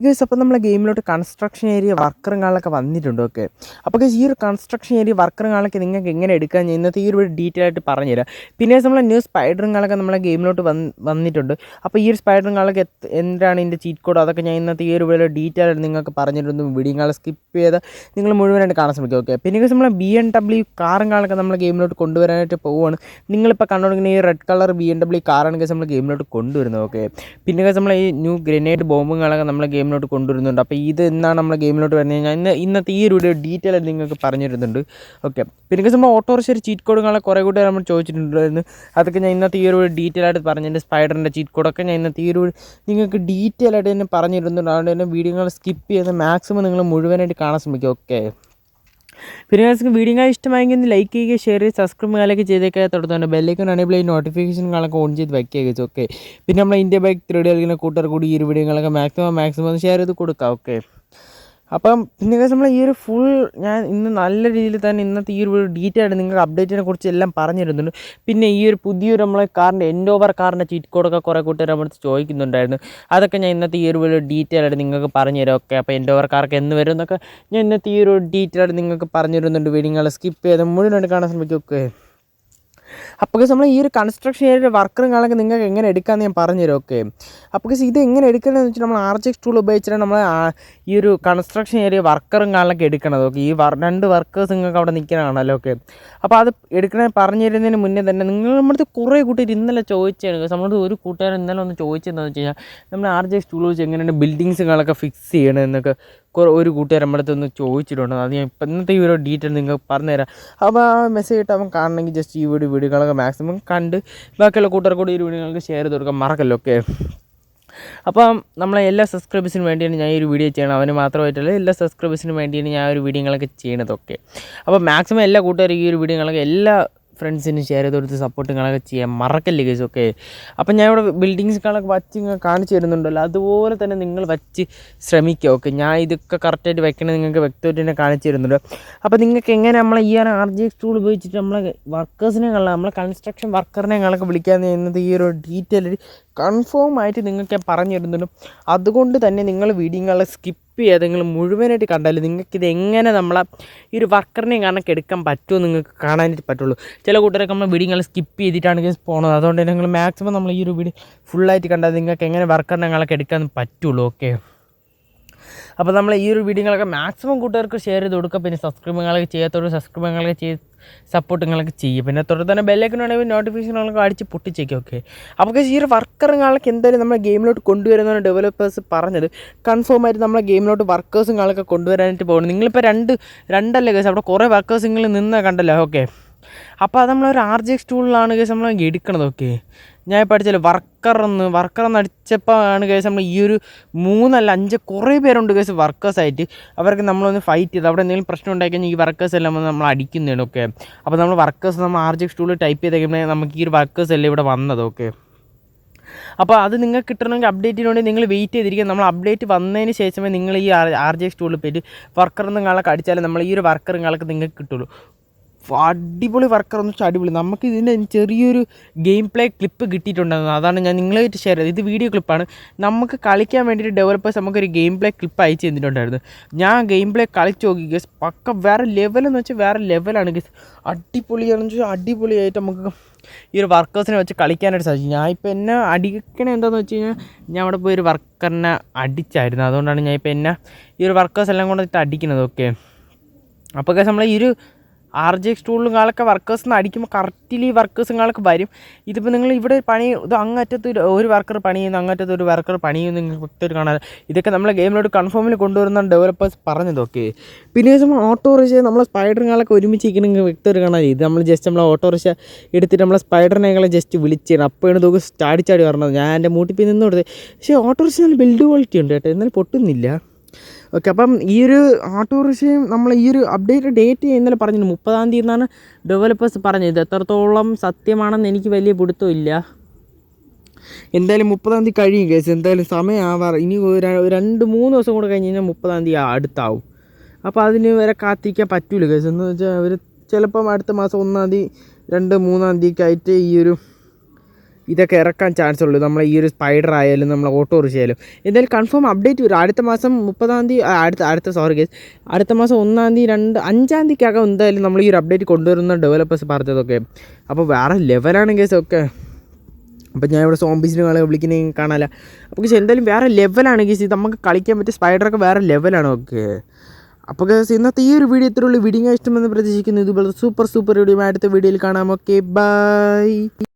Guys അപ്പോൾ നമ്മളെ ഗെയിമിലോട്ട് construction area വർക്കറും കാണലൊക്കെ വന്നിട്ടുണ്ട് ഓക്കെ അപ്പോൾ ഗൈസ് ഈ ഒരു കൺസ്ട്രക്ഷൻ ഏരിയ വർക്കറും നിങ്ങൾക്ക് എങ്ങനെ എടുക്കാൻ ഇന്നത്തെ ഈ ഒരു ഡീറ്റെയിൽ ആയിട്ട് പറഞ്ഞുതരാം. പിന്നെ നമ്മളെ ന്യൂ സ്പൈഡറും നമ്മളെ ഗെയിമിലോട്ട് വന്ന് വന്നിട്ടുണ്ട്. അപ്പോൾ ഈ ഒരു സ്പൈഡറും എത്ത് എന്താണ് ഇതിന്റെ ചീറ്റ് കോഡ് അതൊക്കെ ഞാൻ ഇന്നത്തെ ഈ ഒരു വീഡിയോ ഡീറ്റെയിൽ ആയിട്ട് നിങ്ങൾക്ക് പറഞ്ഞിട്ടുണ്ട്. വീഡിയോ സ്കിപ്പ് ചെയ്ത് നിങ്ങൾ മുഴുവനായിട്ട് കാണാൻ ശ്രമിക്കുക ഓക്കെ പിന്നെ ഗൈസ് നമ്മളെ ബി എൻ ഡബ്ല്യു കാറും കാണലൊക്കെ നമ്മളെ ഗെയിമിലോട്ട് കൊണ്ടുവരാനായിട്ട് പോവുകയാണ് നിങ്ങളിപ്പോൾ കണ്ടുകൊണ്ടിരിക്കുന്ന ഈ red colour B N W കാറാണ് ഗൈസ് നമ്മൾ ഗെയിമിലോട്ട് കൊണ്ടുവരുന്നത് ഓക്കെ പിന്നെ ഗൈസ് നമ്മളെ ഈ ന്യൂ ഗ്രനേഡ് ബോംബും കാണലൊക്കെ നമ്മളെ ഗെയിമിലോട്ട് കൊണ്ടുവരുന്നുണ്ട്. അപ്പോൾ ഇത് എന്നാണ് നമ്മൾ ഗെയിമിലോട്ട് വരുന്നത് ഞാൻ ഇന്ന് ഇന്നത്തെ ഈ ഒരു വീഡിയോ ഡീറ്റെയിൽ നിങ്ങൾക്ക് പറഞ്ഞു തരുന്നുണ്ട് ഓക്കെ പിന്നെ നമ്മൾ ഓട്ടോറിക്ഷ ചീറ്റ് കോഡുകളെ കുറേ കൂടി നമ്മൾ ചോദിച്ചിട്ടുണ്ടായിരുന്നു. അതൊക്കെ ഞാൻ ഇന്നത്തെ ഈ ഒരു ഡീറ്റെയിൽ ആയിട്ട് പറഞ്ഞതിന്റെ സ്പൈഡറിന്റെ ചീറ്റ് കോഡൊക്കെ ഞാൻ ഇന്നത്തെ ഈ ഒരു നിങ്ങൾക്ക് ഡീറ്റെയിൽ ആയിട്ട് തന്നെ പറഞ്ഞു തരുന്നുണ്ട് അതുകൊണ്ട് തന്നെ വീഡിയോകൾ സ്കിപ്പ് ചെയ്ത് മാക്സിമം നിങ്ങൾ മുഴുവനായിട്ട് കാണാൻ ശ്രമിക്കുക. ഓക്കെ പിന്നെ നിങ്ങൾക്ക് വീഡിയോ ഇഷ്ടമായെങ്കിൽ ഒന്ന് ലൈക്ക് ചെയ്യുക ഷെയർ ചെയ്യുക സബ്സ്ക്രൈബ് കാലൊക്കെ ചെയ്തേക്കാൻ തുടർന്നുണ്ട് ബെല്ലൈക്കൺ അനേബിൾ ചെയ്ത് നോട്ടിഫിക്കേഷൻ കാണൊക്കെ ഓൺ ചെയ്ത് വയ്ക്കുക ഓക്കെ പിന്നെ നമ്മൾ ഇന്ത്യ ബൈക്ക് ത്രീ കളിക്കുന്ന കൂട്ടർ കൂടി ഈ വീഡിയോകളൊക്കെ മാക്സിമം മാക്സിമം ഷെയർ ചെയ്ത് കൊടുക്കുക ഓക്കെ അപ്പം പിന്നെ നമ്മൾ ഈ ഒരു ഫുൾ ഞാൻ ഇന്ന് നല്ല രീതിയിൽ തന്നെ ഇന്നത്തെ ഈ ഒരു ഡീറ്റെയിൽ ആയിട്ട് നിങ്ങൾക്ക് അപ്ഡേറ്റിനെ കുറിച്ച് എല്ലാം പറഞ്ഞു തരുന്നുണ്ട് പിന്നെ ഈ ഒരു പുതിയൊരു നമ്മളെ കാറിന്റെ എൻഡ് ഓവർ കാറിന്റെ ചീറ്റ് കോഡൊക്കെ കുറേ കൂട്ടുകാർ നമ്മൾ ചോദിക്കുന്നുണ്ടായിരുന്നു. അതൊക്കെ ഞാൻ ഇന്നത്തെ ഈ ഒരു ഡീറ്റെയിൽ ആയിട്ട് നിങ്ങൾക്ക് പറഞ്ഞു തരാം ഓക്കെ അപ്പോൾ എൻഡ് ഓവർ കാർക്ക് എന്ന് വരും എന്നൊക്കെ ഞാൻ ഇന്നത്തെ ഈ ഒരു ഡീറ്റെയിൽ ആയിട്ട് നിങ്ങൾക്ക് പറഞ്ഞു തരുന്നുണ്ട് വീഡിയോ സ്കിപ്പ് ചെയ്ത് മുഴുവനായിട്ട് കാണാൻ ശ്രമിക്കും. ഓക്കെ അപ്പോൾ നമ്മൾ ഈ ഒരു കൺസ്ട്രക്ഷൻ ഏരിയ വർക്കറും കാണൊക്കെ നിങ്ങൾക്ക് എങ്ങനെ എടുക്കാമെന്ന് ഞാൻ പറഞ്ഞുതരാം ഓക്കെ അപ്പോൾ ഇത് എങ്ങനെ എടുക്കണമെന്ന് വെച്ചാൽ നമ്മൾ ആർ ജി എക്സ് ടൂൾ ഉപയോഗിച്ചിട്ടാണ് നമ്മൾ ഈ ഒരു കൺസ്ട്രക്ഷൻ ഏരിയ വർക്കറും കാണാൻ എടുക്കണത് ഓക്കെ ഈ രണ്ട് വർക്കേഴ്സ് നിങ്ങൾക്ക് അവിടെ നിൽക്കണതാണല്ലോ ഓക്കെ അപ്പോൾ അത് എടുക്കണേ പറഞ്ഞു തരുന്നതിന് മുന്നേ തന്നെ നിങ്ങൾ നമ്മുടെ കുറേ കൂട്ടി ഇന്നലെ ചോദിച്ചാണ് നമ്മുടെ ഒരു കൂട്ടുകാരൻ ഇന്നലെ ഒന്ന് ചോദിച്ചതെന്ന് വെച്ച് നമ്മൾ ആർ ജി എക്സ് ടൂൾ വെച്ച് എങ്ങനെയാണ് ബിൽഡിങ്സുകളൊക്കെ ഫിക്സ് ചെയ്യണമെന്നൊക്കെ കുറേ ഒരു കൂട്ടുകാരൻ നമ്മുടെ അടുത്ത് ഒന്ന് ചോദിച്ചിട്ടുണ്ട്. അത് ഞാൻ ഇപ്പം ഇന്നത്തെ ഈ ഒരു ഡീറ്റെയിൽ നിങ്ങൾക്ക് പറഞ്ഞുതരാം. അപ്പോൾ ആ മെസ്സേജ് ഇട്ട് അവൻ കാണണമെങ്കിൽ ജസ്റ്റ് ഈ വീഡിയോ വീഡിയോകളൊക്കെ മാക്സിമം കണ്ട് ബാക്കിയുള്ള കൂട്ടുകാർ കൂടി ഈ വീഡിയോകൾക്ക് ഷെയർ ചെയ്ത് കൊടുക്കാൻ മറക്കല്ലോ ഓക്കെ അപ്പം നമ്മളെ എല്ലാ സബ്സ്ക്രൈബേഴ്സിനും വേണ്ടിയാണ് ഞാൻ ഈ ഒരു വീഡിയോ ചെയ്യണം അവന് മാത്രമായിട്ടല്ല എല്ലാ സബ്സ്ക്രൈബേഴ്സിനും വേണ്ടിയാണ് ഞാൻ ഒരു വീഡിയോകളൊക്കെ ചെയ്യണതൊക്കെ അപ്പോൾ മാക്സിമം എല്ലാ കൂട്ടുകാരും ഈ ഒരു വീഡിയോകളൊക്കെ എല്ലാ ഫ്രണ്ട്സിന് ഷെയർ ചെയ്ത് കൊടുത്ത് സപ്പോർട്ടുകളൊക്കെ ചെയ്യാൻ മറക്കല്ലേ കേസ് ഓക്കെ അപ്പം ഞാൻ ഇവിടെ ബിൽഡിങ്സുകളൊക്കെ വച്ച് ഇങ്ങനെ കാണിച്ചു തരുന്നുണ്ടല്ലോ. അതുപോലെ തന്നെ നിങ്ങൾ വച്ച് ശ്രമിക്കുക. ഓക്കെ ഞാൻ ഇതൊക്കെ കറക്റ്റായിട്ട് വെക്കണേ നിങ്ങൾക്ക് വ്യക്തമായിട്ട് തന്നെ കാണിച്ചു തരുന്നുണ്ട്. അപ്പോൾ നിങ്ങൾക്ക് എങ്ങനെ നമ്മളെ ഈ ഒരു ആർ ജി എക്സ് ടൂൾ ഉപയോഗിച്ചിട്ട് നമ്മളെ വർക്കേഴ്സിനെ കാണാം നമ്മളെ കൺസ്ട്രക്ഷൻ വർക്കറിനെ കാണൊക്കെ വിളിക്കാൻ ചെയ്യുന്നത് ഈ ഒരു ഡീറ്റെയിൽ കൺഫേം ആയിട്ട് നിങ്ങൾക്ക് ഞാൻ പറഞ്ഞു തരുന്നുണ്ട്. അതുകൊണ്ട് തന്നെ നിങ്ങൾ വീഡിയോകളെ സ്കിപ്പ് ചെയ്യാതെ നിങ്ങൾ മുഴുവനായിട്ട് കണ്ടാലും നിങ്ങൾക്ക് ഇത് എങ്ങനെ നമ്മളെ ഈ ഒരു വർക്കറിനെയും കണക്ക് എടുക്കാൻ പറ്റുമോ നിങ്ങൾക്ക് കാണാനായിട്ട് പറ്റുള്ളൂ. ചില കൂട്ടരൊക്കെ നമ്മൾ വീഡിയോ സ്കിപ്പ് ചെയ്തിട്ടാണ് പോണത്. അതുകൊണ്ട് നിങ്ങൾ മാക്സിമം നമ്മൾ ഈ ഒരു വീഡിയോ ഫുള്ളായിട്ട് കണ്ടാൽ നിങ്ങൾക്ക് എങ്ങനെ വർക്കറിനെ കണക്ക് എടുക്കാൻ പറ്റുള്ളൂ ഓക്കെ അപ്പോൾ നമ്മൾ ഈ ഒരു വീഡിയോകളൊക്കെ മാക്സിമം കൂട്ടുകാർക്ക് ഷെയർ ചെയ്ത് കൊടുക്കുക. പിന്നെ സബ്സ്ക്രൈബുകളൊക്കെ ചെയ്യാത്തവർ സബ്സ്ക്രൈബുകളൊക്കെ ചെയ്ത് സപ്പോർട്ടുകളൊക്കെ ചെയ്യുക. പിന്നെ തുടർന്ന് തന്നെ ബെല്ലൈക്കനാണെങ്കിൽ നോട്ടിഫിക്കേഷനുകളൊക്കെ അടിച്ച് പൊട്ടിച്ചേക്കും ഓക്കെ അപ്പോൾ ഈ ഒരു വർക്കറുകളൊക്കെ എന്തായാലും നമ്മുടെ ഗെയിമിലോട്ട് കൊണ്ടുവരുന്നതാണ് ഡെവലപ്പേഴ്സ് പറഞ്ഞത്. കൺഫേം ആയിട്ട് നമ്മളെ ഗെയിമിലോട്ട് വർക്കേഴ്സുകളൊക്കെ കൊണ്ടുവരാനായിട്ട് പോകുന്നത് നിങ്ങളിപ്പോൾ രണ്ട് രണ്ടല്ലേ കേസ് അവിടെ കുറേ വർക്കേഴ്സ് നിങ്ങൾ നിന്ന് കണ്ടല്ലോ. ഓക്കെ അപ്പോൾ അത് നമ്മളൊരു ആർ ജി എക്സ് ടൂളിലാണ് കേസ് നമ്മൾ എടുക്കണത് ഓക്കെ ഞാൻ അടിച്ചാൽ വർക്കർ എന്ന് വർക്കർ എന്ന് അടിച്ചപ്പോൾ ആണ് കേസ് നമ്മൾ ഈ ഒരു മൂന്നല്ല അഞ്ച് കുറേ പേരുണ്ട് കേസ് വർക്കേഴ്സായിട്ട് അവർക്ക് നമ്മളൊന്ന് ഫൈറ്റ് ചെയ്ത് അവിടെ എന്തെങ്കിലും പ്രശ്നം ഉണ്ടായി കഴിഞ്ഞാൽ ഈ വർക്കേഴ്സ് എല്ലാം നമ്മൾ അടിക്കുന്നതാണ് ഓക്കെ അപ്പോൾ നമ്മൾ വർക്കേഴ്സ് നമ്മൾ ആർ ജി എക്സ് ടൂളിൽ ടൈപ്പ് ചെയ്ത് ചെയ്തേക്കുമ്പോൾ നമുക്ക് ഈ ഒരു വർക്കേഴ്സ് എല്ലാം ഇവിടെ വന്നത് ഓക്കെ അപ്പോൾ അത് നിങ്ങൾക്ക് കിട്ടണമെങ്കിൽ അപ്ഡേറ്റിന് വേണ്ടി നിങ്ങൾ വെയിറ്റ് ചെയ്തിരിക്കുക നമ്മൾ അപ്ഡേറ്റ് വന്നതിന് ശേഷമേ നിങ്ങൾ ഈ ആർ ജി എക്സ് ടൂളിൽ പോയിട്ട് വർക്കർ നിങ്ങളൊക്കെ അടിച്ചാലേ നമ്മൾ ഈ ഒരു വർക്കർ നിങ്ങൾക്ക് നിങ്ങൾക്ക് കിട്ടുള്ളൂ. അടിപൊളി വർക്കർ എന്ന് വെച്ചാൽ അടിപൊളി. നമുക്ക് ഇതിന്റെ ചെറിയൊരു ഗെയിം പ്ലേ ക്ലിപ്പ് കിട്ടിയിട്ടുണ്ടായിരുന്നു അതാണ് ഞാൻ നിങ്ങളായിട്ട് ഷെയർ ചെയ്തത്. ഇത് വീഡിയോ ക്ലിപ്പാണ് നമുക്ക് കളിക്കാൻ വേണ്ടിയിട്ട് ഡെവലപ്പേഴ്സ് നമുക്കൊരു ഗെയിം പ്ലേ ക്ലിപ്പ് അയച്ചു തന്നിട്ടുണ്ടായിരുന്നു. ഞാൻ ഗെയിം പ്ലേ കളിച്ച് നോക്കി ഗസ് പക്ക വേറെ ലെവലെന്ന് വെച്ചാൽ വേറെ ലെവലാണ് ഗസ് അടിപൊളിയാണെന്ന് വെച്ചാൽ അടിപൊളിയായിട്ട് നമുക്ക് ഈ ഒരു വർക്കേഴ്സിനെ വെച്ച് കളിക്കാനായിട്ട് സാധിച്ചു. ഞാൻ ഇപ്പോൾ എന്നെ അടിക്കണ എന്താണെന്ന് വെച്ച് കഴിഞ്ഞാൽ ഞാൻ അവിടെ പോയി ഒരു വർക്കറിനെ അടിച്ചായിരുന്നു. അതുകൊണ്ടാണ് ഞാൻ ഇപ്പോൾ എന്നെ ഈ ഒരു വർക്കേഴ്സ് എല്ലാം കൊണ്ടിട്ട് അടിക്കുന്നത്. ഓക്കെ അപ്പോൾ നമ്മൾ ഈ ഒരു ആർ ജി എക്സ് ടൂളുകളൊക്കെ വർക്കേഴ്സ് അടിക്കുമ്പോൾ കറക്റ്റിലി വർക്കേഴ്സുകളൊക്കെ വരും. ഇതിപ്പോൾ നിങ്ങൾ ഇവിടെ പണി ഇത് അങ്ങറ്റത്ത് ഒരു- വർക്കർ പണി ചെയ്യുന്നു അങ്ങറ്റത്ത് ഒരു വർക്കർ പണി ചെയ്യുന്നു നിങ്ങൾക്ക് വ്യക്തമായിട്ട് കാണാൻ ഇതൊക്കെ നമ്മളെ ഗെയിമിലോട്ട് കൺഫേമിൽ കൊണ്ടുവരുന്ന ഡെവലപ്പേഴ്സ് പറഞ്ഞതൊക്കെ. പിന്നെ നമ്മൾ ഓട്ടോറിക്ഷ സ്പൈഡറുകളൊക്കെ ഒരുമിച്ച് ഇരിക്കണമെങ്കിൽ വ്യക്തമായിട്ട് കാണാൻ ഇത് നമ്മൾ ജസ്റ്റ് നമ്മളെ ഓട്ടോറിക്ഷ എടുത്തിട്ട് നമ്മളെ സ്പൈഡറിനെകളെ ജസ്റ്റ് വിളിച്ചാണ്. അപ്പോഴാണ് തോക്ക് ചാടി ചാടി പറഞ്ഞത് ഞാൻ എന്റെ മൂട്ടിപ്പിൽ നിന്ന് കൊടുത്തത്. പക്ഷേ ഓട്ടോറിക്ഷ നല്ല ബിൽഡ് ക്വാളിറ്റി ഉണ്ട് കേട്ടോ. എന്നാലും പൊട്ടുന്നില്ല. ഓക്കെ അപ്പം ഈ ഒരു ആട്ടോറിക്ഷയും നമ്മൾ ഈ ഒരു അപ്ഡേറ്റ് ഡേറ്റ് ഇന്നലെ പറഞ്ഞിരുന്നു. മുപ്പതാം തീയതി എന്നാണ് ഡെവലപ്പേഴ്സ് പറഞ്ഞത്. ഇത് എത്രത്തോളം സത്യമാണെന്ന് എനിക്ക് വലിയ പിടുത്തമില്ല എന്തായാലും മുപ്പതാം തീയതി കഴിയും കേസ് എന്തായാലും സമയം ആവാറ് ഇനി രണ്ട് മൂന്ന് ദിവസം കൂടെ കഴിഞ്ഞ് കഴിഞ്ഞാൽ മുപ്പതാം തീയതി അടുത്താവും. അപ്പോൾ അതിന് വരെ കാത്തിരിക്കാൻ പറ്റൂല കേസ് എന്ന് വെച്ചാൽ അവർ ചിലപ്പം അടുത്ത മാസം ഒന്നാം തീയതി രണ്ട് മൂന്നാം തീയതിക്കായിട്ട് ഈ ഒരു ഇതൊക്കെ ഇറക്കാൻ ചാൻസ് ഉള്ളൂ. നമ്മൾ ഈ ഒരു സ്പൈഡർ ആയാലും നമ്മളെ ഓട്ടോറിക്ഷ ആയാലും. എന്തായാലും കൺഫേം അപ്ഡേറ്റ് വരും. അടുത്ത മാസം മുപ്പതാം തീയതി അടുത്ത അടുത്ത സോറി കേസ് അടുത്ത മാസം ഒന്നാം തീയതി രണ്ട് അഞ്ചാം തീയതിക്കകം എന്തായാലും നമ്മൾ ഈ ഒരു അപ്ഡേറ്റ് കൊണ്ടുവരുന്ന ഡെവലപ്പേഴ്സ് പറഞ്ഞതൊക്കെ. അപ്പോൾ വേറെ ലെവലാണ് കേസ് ഒക്കെ. അപ്പോൾ ഞാൻ ഇവിടെ സോംബീസിന് കളി വിളിക്കുന്നത് കാണാല്ല. അപ്പോൾ പക്ഷേ എന്തായാലും വേറെ ലെവലാണ് കേസ് നമുക്ക് കളിക്കാൻ പറ്റിയ സ്പൈഡറൊക്കെ വേറെ ലെവലാണ് ഓക്കെ അപ്പോൾ കേസ് ഇന്നത്തെ ഈ ഒരു വീഡിയോ ഇത്രയുള്ളൂ വീഡിയോ ഇഷ്ടമെന്ന് പ്രതീക്ഷിക്കുന്നു. ഇതുപോലെ സൂപ്പർ സൂപ്പർ വീഡിയോ അടുത്ത വീഡിയോയിൽ കാണാം. Okay bye